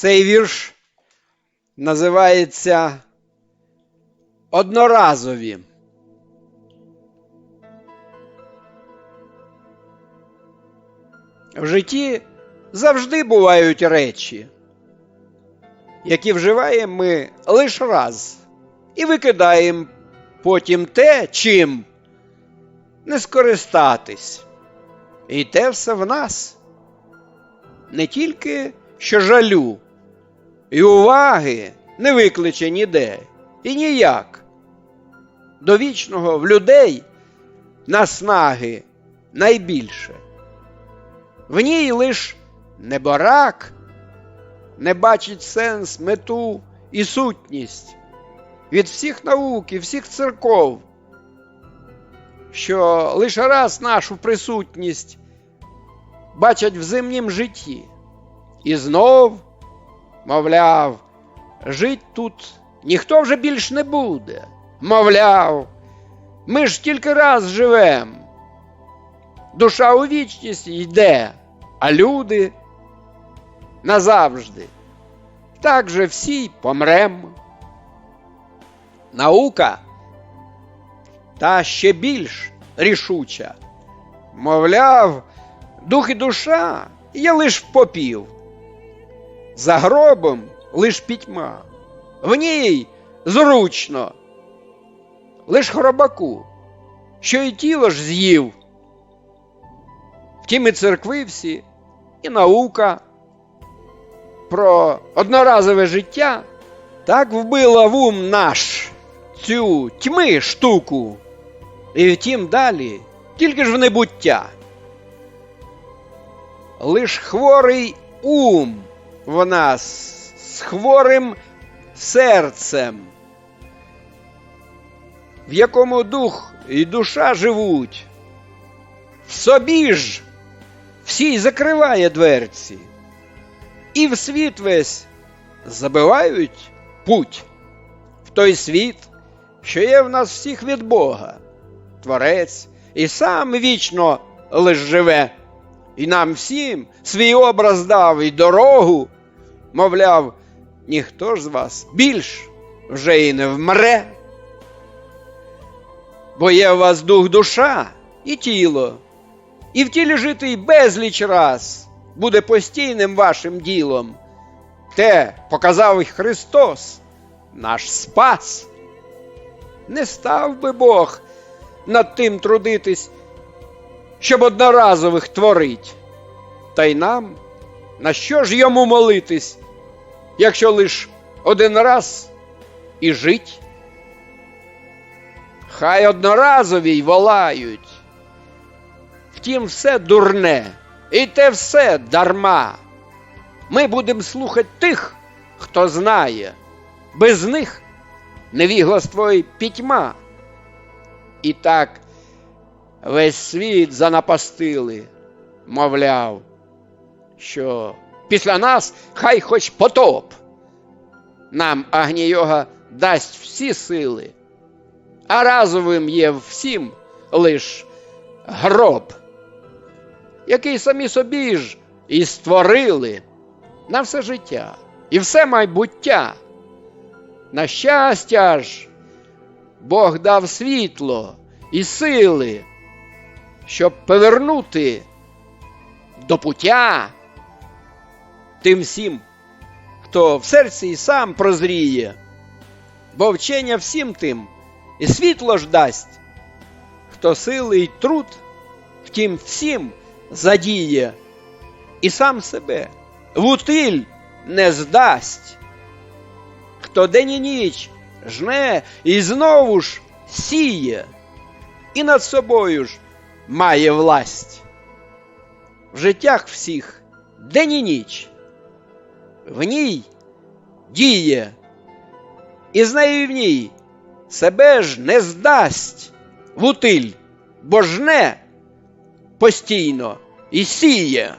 Цей вірш називається Одноразові. В житті завжди бувають речі, які вживаємо ми лише раз і викидаємо потім те, чим не скористатись. І те все в нас. Не тільки що жалю, і уваги не викличе ніде і ніяк. До вічного в людей наснаги найбільше. В ній лиш неборак не бачить сенс, мету і сутність від всіх наук і всіх церков, що лише раз нашу присутність бачать в земнім житті. І знов, мовляв, жить тут ніхто вже більш не буде. Мовляв, ми ж тільки раз живем. Душа у вічність йде, а люди назавжди. Так же всі помрем. Наука та ще більш рішуча. Мовляв, дух і душа є лиш попів. За гробом лиш пітьма, в ній зручно, лиш хробаку, що й тіло ж з'їв. Втім і церкви всі, і наука про одноразове життя так вбила в ум наш цю тьми штуку. І втім далі тільки ж в небуття. Лиш хворий ум в нас з хворим серцем, в якому дух і душа живуть, в собі ж всі й закриває дверці, і в світ весь забивають путь в той світ, що є в нас всіх від Бога, Творець, і сам вічно лиш живе, і нам всім свій образ дав і дорогу, мовляв, ніхто ж з вас більш вже і не вмре. Бо є у вас дух душа і тіло, і в тілі жити й безліч раз буде постійним вашим ділом. Те показав Христос, наш Спас. Не став би Бог над тим трудитись, щоб одноразових творить. Та й нам на що ж йому молитись, якщо лиш один раз і жить? Хай одноразові й волають. Втім, все дурне, і те все дарма. Ми будемо слухати тих, хто знає, без них невігластво й пітьма. І так весь світ занапастили, мовляв, що після нас хай хоч потоп. Нам Агнійога дасть всі сили, а разовим є всім лиш гроб, який самі собі ж і створили на все життя і все майбуття. На щастя ж, Бог дав світло і сили, щоб повернути до пуття тим всім, хто в серці і сам прозріє, бо вчення всім тим і світло ж дасть, хто сили й труд, втім всім задіє і сам себе в утиль не здасть. Хто день і ніч жне і знову ж сіє, і над собою ж має власть. В життях всіх день і ніч, в ній діє, і з нею в ній себе ж не здасть вутиль, бо жне постійно і сіє.